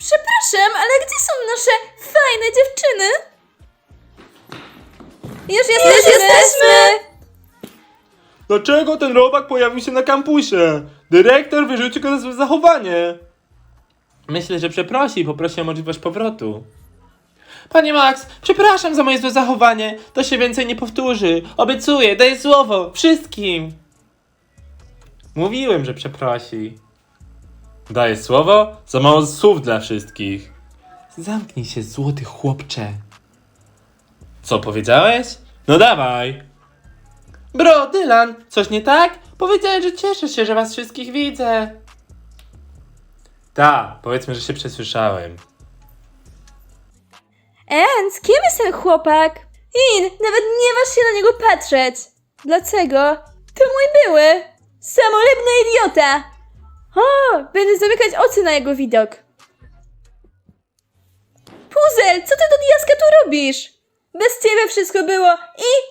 Przepraszam, ale gdzie są nasze fajne dziewczyny? Już jesteśmy! jesteśmy! Dlaczego ten robak pojawił się na kampusie? Dyrektor wyrzucił go za złe zachowanie. Myślę, że przeprosi i poprosi o możliwość powrotu. Panie Max, przepraszam za moje złe zachowanie. To się więcej nie powtórzy. Obiecuję, daję słowo. Wszystkim. Mówiłem, że przeprosi. Daję słowo? Za mało słów dla wszystkich. Zamknij się, złoty chłopcze. Co powiedziałeś? No dawaj. Bro, Dylan, coś nie tak? Powiedziałem, że cieszę się, że was wszystkich widzę. Ta, powiedzmy, że się przesłyszałem. Ent, kim jest ten chłopak? In, nawet nie waż się na niego patrzeć. Dlaczego? To mój były. Samolubny idiota. O, będę zamykać oczy na jego widok. Puzel, co ty do diaska tu robisz? Bez ciebie wszystko było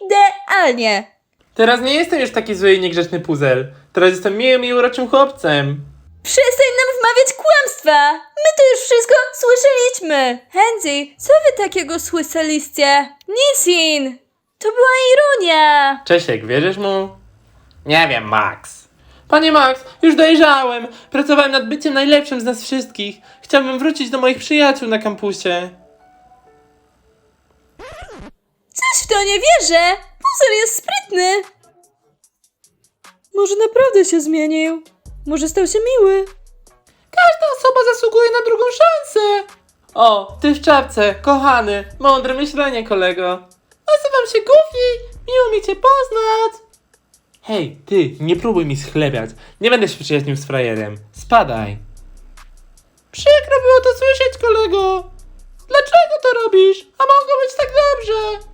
idealnie. Teraz nie jestem już taki zły i niegrzeczny puzel. Teraz jestem miłym i uroczym chłopcem. Przestań nam wmawiać kłamstwa! My to już wszystko słyszeliśmy! Handy, co wy takiego słyszeliście? Nic in! To była ironia! Czesiek, wierzysz mu? Nie wiem, Max. Panie Max, już dojrzałem. Pracowałem nad byciem najlepszym z nas wszystkich. Chciałbym wrócić do moich przyjaciół na kampusie. Coś w to nie wierzę! Puzel jest sprytny! Może naprawdę się zmienił? Może stał się miły? Każda osoba zasługuje na drugą szansę. O, ty w czapce, kochany, mądre myślenie, kolego. Nazywam się Goofy, miło mi cię poznać. Hej, ty, nie próbuj mi schlebiać. Nie będę się przyjaźnił z frajerem. Spadaj. Przykro było to słyszeć, kolego. Dlaczego to robisz? A mogło być tak dobrze.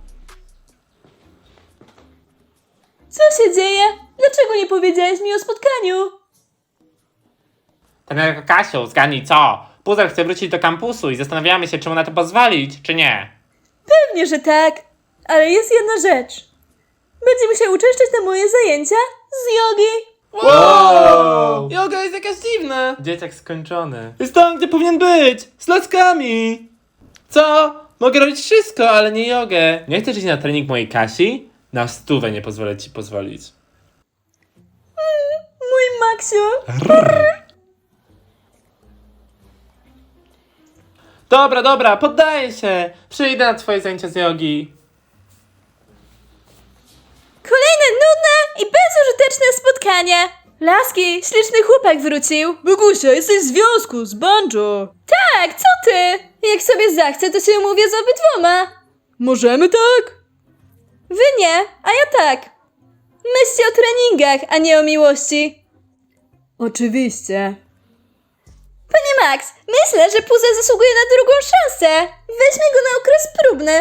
Co się dzieje? Dlaczego nie powiedziałeś mi o spotkaniu? Trenerko Kasiu, zgadnij co? Puzel chce wrócić do kampusu i zastanawiamy się, czy mu na to pozwolić, czy nie. Pewnie, że tak. Ale jest jedna rzecz. Będzie musiał uczęszczać na moje zajęcia z jogi. Wow! Yoga jest jakaś dziwna. Dzieciak skończony. Jest tam, gdzie powinien być! Z laskami! Co? Mogę robić wszystko, ale nie jogę. Nie chcesz iść na trening mojej Kasi? Na stówę nie pozwolę ci pozwolić. Mój Maksiu. Dobra, dobra, poddaję się. Przyjdę na twoje zajęcia z jogi. Bezużyteczne spotkanie. Laski, śliczny chłopak wrócił. Bogusia, jesteś w związku z Banjo. Tak, co ty? Jak sobie zachcę, to się umówię z obydwoma. Możemy tak? Wy nie, a ja tak. Myślcie o treningach, a nie o miłości. Oczywiście. Panie Max, myślę, że Puzzle zasługuje na drugą szansę. Weźmy go na okres próbny.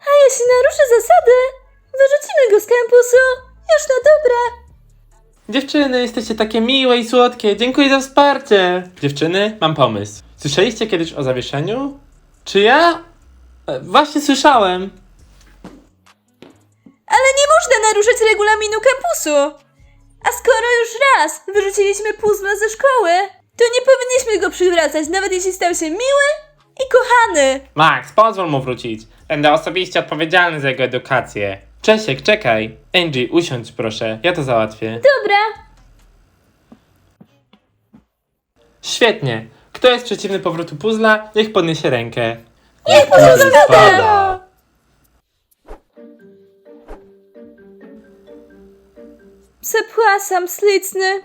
A jeśli naruszy zasady, wyrzucimy go z kampusu. Już na dobre. Dziewczyny, jesteście takie miłe i słodkie. Dziękuję za wsparcie. Dziewczyny, mam pomysł. Słyszeliście kiedyś o zawieszeniu? Czy ja? E, Właśnie słyszałem. Ale nie można naruszać regulaminu kampusu. A skoro już raz wyrzuciliśmy puzzle ze szkoły, to nie powinniśmy go przywracać, nawet jeśli stał się miły i kochany. Max, pozwól mu wrócić. Będę osobiście odpowiedzialny za jego edukację. Czesiek, czekaj. Angie, usiądź proszę, ja to załatwię. Dobra. Świetnie. Kto jest przeciwny powrotu puzzla, niech podniesie rękę. Niech puzzle spada! Przepraszam, śliczny.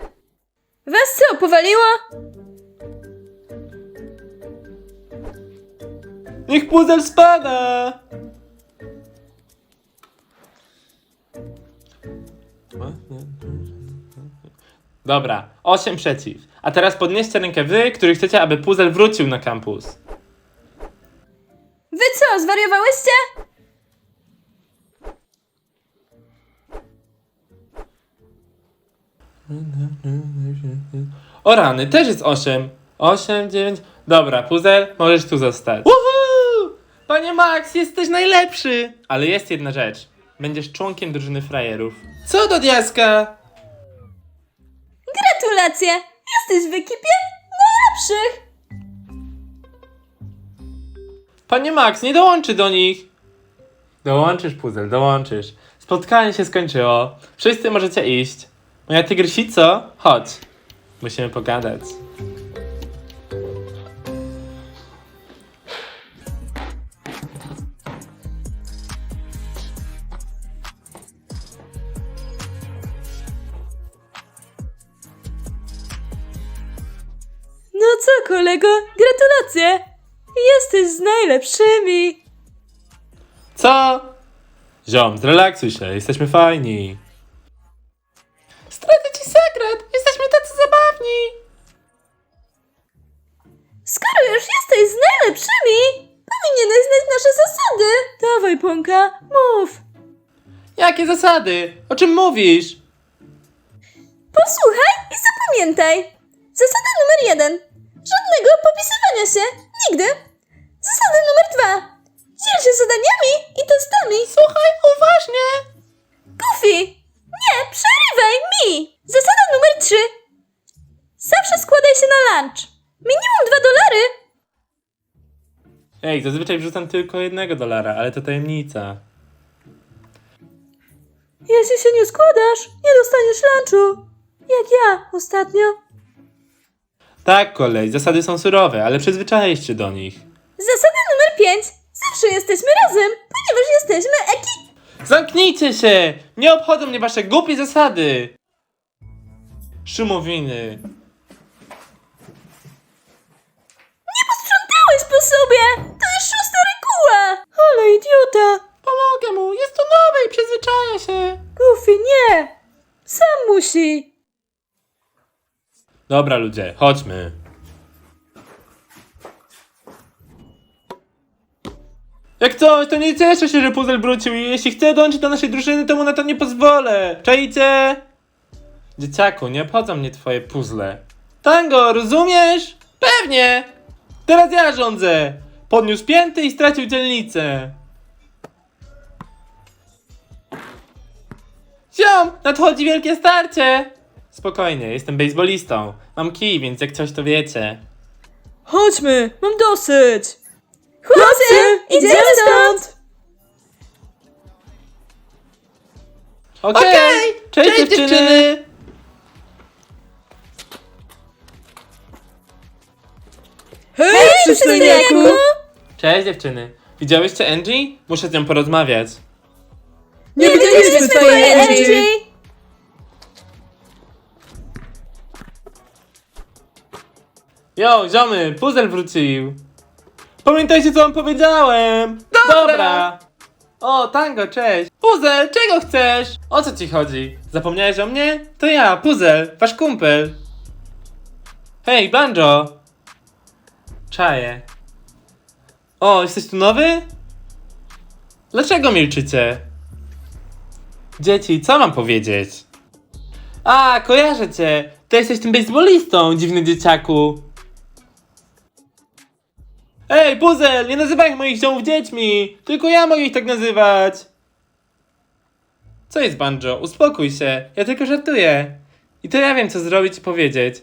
Was co, powaliło? Niech puzzle spada! Dobra, 8 przeciw. A teraz podnieście rękę wy, którzy chcecie, aby puzzle wrócił na kampus. Wy co, zwariowałyście? O rany, też jest 8. 8, 9. Dobra, puzzle, możesz tu zostać. Woohoo! Panie Max, jesteś najlepszy! Ale jest jedna rzecz. Będziesz członkiem drużyny frajerów. Co do diaska? Gratulacje! Jesteś w ekipie najlepszych! Panie Max, nie dołączy do nich. Dołączysz, puzzle, dołączysz. Spotkanie się skończyło. Wszyscy możecie iść. Moja tygrysico, chodź. Musimy pogadać. No co, kolego? Gratulacje! Jesteś z najlepszymi! Co? Ziom, zrelaksuj się, jesteśmy fajni. Zdradzę ci sekret, jesteśmy tacy zabawni. Skoro już jesteś z najlepszymi, powinieneś znać nasze zasady. Dawaj, Ponka, mów. Jakie zasady? O czym mówisz? Posłuchaj i zapamiętaj. Zasada numer jeden. Żadnego popisywania się. Nigdy. Zasada numer dwa. Dziel się zadaniami i testami. Słuchaj, uważnie. Goofy! Nie, przerywaj mi! Zasada numer trzy. Zawsze składaj się na lunch. Minimum dwa dolary. Ej, zazwyczaj wrzucam tylko jednego dolara, ale to tajemnica. Jeśli się nie składasz, nie dostaniesz lunchu. Jak ja ostatnio. Tak, kolej, zasady są surowe, ale przyzwyczaisz się do nich. Zasada numer 5. Zawsze jesteśmy razem, ponieważ jesteśmy ekip. Zamknijcie się! Nie obchodzą mnie wasze głupie zasady! Szumowiny. Nie posprzątałeś po sobie. To jest szósta reguła. Ale idiota. Pomogę mu, jest to nowe i przyzwyczaja się. Goofy, nie. Sam musi. Dobra ludzie, chodźmy. Jak coś, to nie cieszę się, że puzzle wrócił i jeśli chce dołączyć do naszej drużyny, to mu na to nie pozwolę. Czajcie? Dzieciaku, nie obchodzą mnie twoje puzzle. Tango, rozumiesz? Pewnie! Teraz ja rządzę! Podniósł pięty i stracił dzielnicę. Ziom, nadchodzi wielkie starcie! Spokojnie, jestem bejsbolistą. Mam kij, więc jak coś to wiecie. Chodźmy, mam dosyć. Chłopcy, idziemy stąd. Okej! Okej, Cześć, cześć, dziewczyny! dziewczyny! Hej, przystojniaku. Cześć dziewczyny! Widziałyście Angie? Muszę z nią porozmawiać. Nie widzieliśmy twojej Angie. Jo, ziomy, puzzle wrócił! Pamiętajcie co wam powiedziałem! Dobra. O, tango, cześć! Puzzle, czego chcesz? O co ci chodzi? Zapomniałeś o mnie? To ja, Puzzle, wasz kumpel. Hej, Banjo! Czaję. O, jesteś tu nowy? Dlaczego milczycie? Dzieci, co mam powiedzieć? A, kojarzę cię! To jesteś tym baseballistą, dziwny dzieciaku. Ej, Puzel, nie nazywaj moich ziomów dziećmi! Tylko ja mogę ich tak nazywać! Co jest, Banjo? Uspokój się, ja tylko żartuję. I to ja wiem, co zrobić i powiedzieć.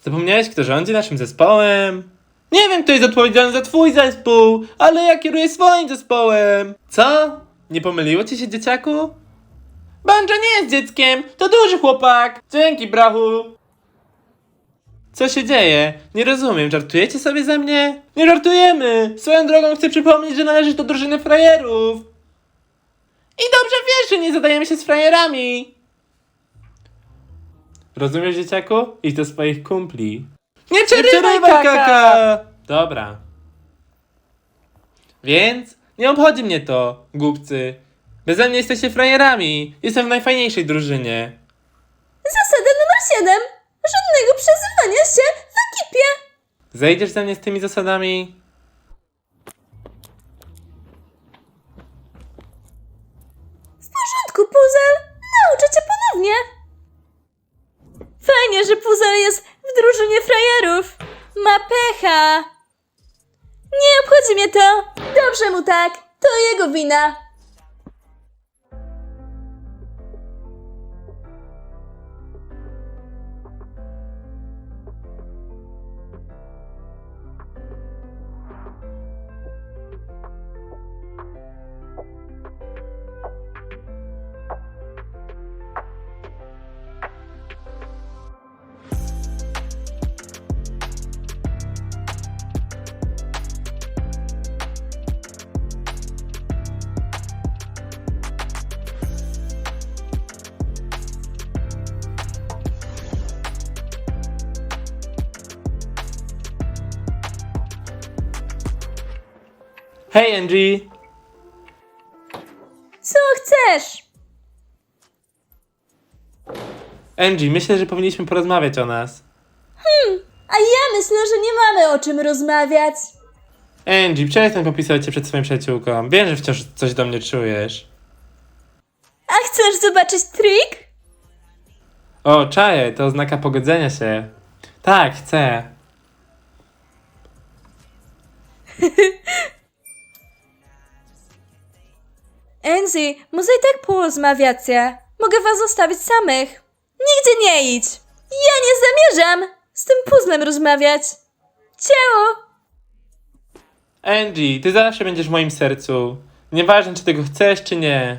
Zapomniałeś, kto rządzi naszym zespołem? Nie wiem, kto jest odpowiedzialny za twój zespół, ale ja kieruję swoim zespołem. Co? Nie pomyliło ci się, dzieciaku? Banjo nie jest dzieckiem, to duży chłopak. Dzięki, brachu. Co się dzieje? Nie rozumiem, żartujecie sobie ze mnie? Nie żartujemy! Swoją drogą chcę przypomnieć, że należysz do drużyny frajerów. I dobrze wiesz, że nie zadajemy się z frajerami. Rozumiesz, dzieciaku? Idź do swoich kumpli. Nie przerywaj, kaka! Dobra. Więc nie obchodzi mnie to, głupcy. Beze mnie jesteście frajerami. Jestem w najfajniejszej drużynie. Zasada numer 7. Żadnego przezywania się w ekipie. Zejdziesz ze mnie z tymi zasadami? W porządku, Puzel. Nauczę cię ponownie. Fajnie, że Puzel jest w drużynie frajerów. Ma pecha. Nie obchodzi mnie to. Dobrze mu tak. To jego wina. Hej, Angie! Co chcesz? Angie, myślę, że powinniśmy porozmawiać o nas. A ja myślę, że nie mamy o czym rozmawiać. Angie, przestań popisać cię przed swoją przyjaciółką. Wiem, że wciąż coś do mnie czujesz. A chcesz zobaczyć trik? O, czaję, to oznaka pogodzenia się. Tak, chcę. Enzy, może i tak porozmawiacie. Mogę was zostawić samych. Nigdzie nie idź. Ja nie zamierzam z tym puzzlem rozmawiać. Ciao! Angie, ty zawsze będziesz w moim sercu. Nieważne, czy tego chcesz, czy nie.